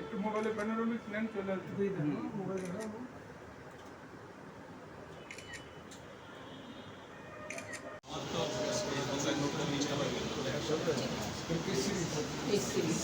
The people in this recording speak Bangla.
একটু মোবাইলে প্যানোরামিক প্ল্যান চলে দিন মোবাইল দেখো এই সিরিজ